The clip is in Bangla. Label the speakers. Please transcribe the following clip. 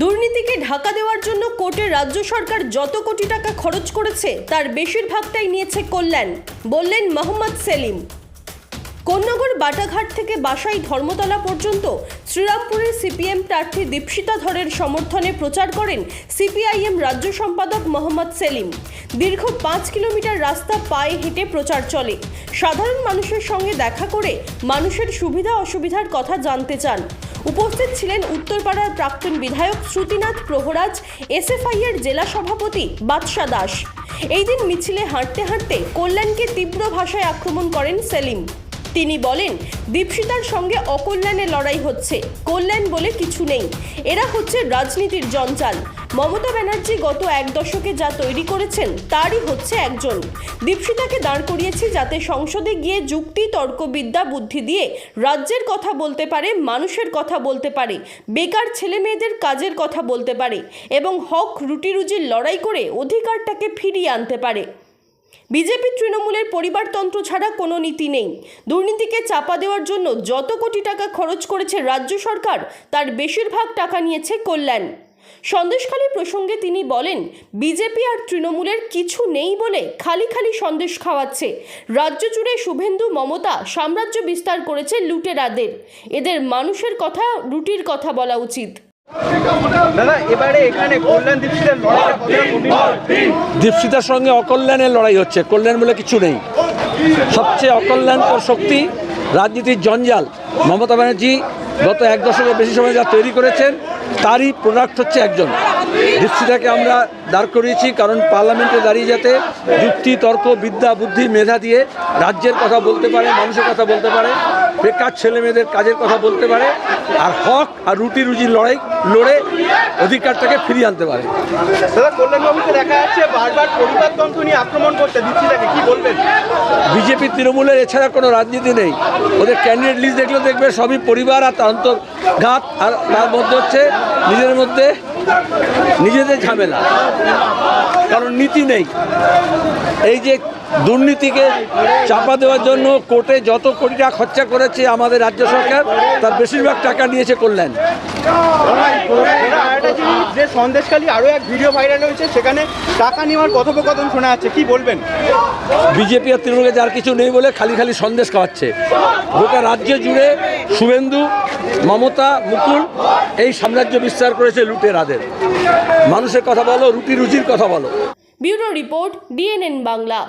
Speaker 1: দুর্নীতিকে ঢাকা দেওয়ার জন্য কোর্টে রাজ্য সরকার যত কোটি টাকা খরচ করেছে, তার বেশিরভাগটাই নিয়েছে কল্যাণ, বললেন মোহাম্মদ সেলিম। কোন্নগর বাটাঘাট থেকে বাসাই ধর্মতলা পর্যন্ত শ্রীরামপুরের সিপিএম প্রার্থী দীপশিতা ধরের সমর্থনে প্রচার করেন সিপিআইএম রাজ্য সম্পাদক মোহাম্মদ সেলিম। দীর্ঘ পাঁচ কিলোমিটার রাস্তা পায়ে হেঁটে প্রচার চলে। সাধারণ মানুষের সঙ্গে দেখা করে মানুষের সুবিধা অসুবিধার কথা জানতে চান। উপস্থিত ছিলেন উত্তরপাড়ার প্রাক্তন বিধায়ক শ্রুতিনাথ প্রহরাজ এসএফআই এর জেলা সভাপতি বাদশা দাস। এই দিন মিছিলে হাঁটতে হাঁটতে কল্যাণকে তীব্র ভাষায় আক্রমণ করেন সেলিম। তিনি বলেন, দীপশিতার সঙ্গে অকল্যাণে লড়াই হচ্ছে, কল্যাণ বলে কিছু নেই। এরা হচ্ছে রাজনীতির জঞ্জাল। মমতা ব্যানার্জি গত এক দশকে যা তৈরি করেছেন, তারই হচ্ছে একজন। দীপশিতাকে দাঁড় করিয়েছি যাতে সংসদে গিয়ে যুক্তি, তর্কবিদ্যা, বুদ্ধি দিয়ে রাজ্যের কথা বলতে পারে, মানুষের কথা বলতে পারে, বেকার ছেলে মেয়েদের কাজের কথা বলতে পারে এবং হক রুটি রুজির লড়াই করে অধিকারটাকে ফিরিয়ে আনতে পারে। বিজেপি তৃণমূলের পরিবারতন্ত্র ছাড়া কোনো নীতি নেই। দুর্নীতিকে চাপা দেওয়ার জন্য যত কোটি টাকা খরচ করেছে রাজ্য সরকার, তার বেশিরভাগ টাকা নিয়েছে কল্যাণ। সন্দেশখালী প্রসঙ্গে তিনি বলেন, বিজেপি আর তৃণমূলের কিছু নেই বলে খালি খালি সন্দেশ খাওয়াচ্ছে। রাজ্য জুড়ে শুভেন্দু, মমতা সাম্রাজ্য বিস্তার করেছে লুটেরাদের। এদের মানুষের কথা, রুটির কথা বলা উচিত।
Speaker 2: দীপশিতার
Speaker 3: সঙ্গে অকল্যাণের লড়াই হচ্ছে, কল্যাণ বলে কিছু নেই। সবচেয়ে অকল্যাণকর শক্তি রাজনীতির জঞ্জাল মমতা ব্যানার্জি গত এক দশকের বেশি সময় যা তৈরি করেছেন, তারই প্রোডাক্ট হচ্ছে একজন। দীপশিতাকে আমরা দাঁড় করিয়েছি কারণ পার্লামেন্টে দাঁড়িয়ে যাতে যুক্তি তর্ক বিদ্যা বুদ্ধি মেধা দিয়ে রাজ্যের কথা বলতে পারে মানুষের কথা বলতে পারে বেকার ছেলে মেয়েদের কাজের কথা বলতে পারে আর হক আর রুটি রুজির লড়াই লড়ে অধিকারটাকে ফিরিয়ে আনতে পারে। বিজেপি তৃণমূলের এছাড়া কোনো রাজনীতি নেই। ওদের ক্যান্ডিডেট লিস্ট দেখলে দেখবে সবই পরিবার আর তার অন্তর্ঘাত আর তার মধ্যে হচ্ছে নিজের মধ্যে নিজেদের ঝামেলা। কারণ নীতি নেই। এই যে দুর্নীতিকে চাপা দেওয়ার জন্য কোর্টে যত কোটি টাকা খরচা করেছে আমাদের রাজ্য সরকার তার বেশিরভাগ টাকা নিয়েছে
Speaker 2: আরেকটা যে সন্দেশখালী আরও এক ভিডিও ভাইরাল হয়েছে সেখানে টাকা নেওয়ার কথোপকথন শোনা যাচ্ছে। কি বলবেন?
Speaker 3: বিজেপি আর তৃণমূলের যার কিছু নেই বলে খালি খালি সন্দেশ খাওয়াচ্ছে। গোটা রাজ্য জুড়ে শুভেন্দু মমতা, মুকুল, এই সাম্রাজ্য বিস্তার করেছে লুটের লুটেরাদের মানুষের কথা বলো রুটি রুজির কথা বলো।
Speaker 1: Bureau report, DNN Bangla.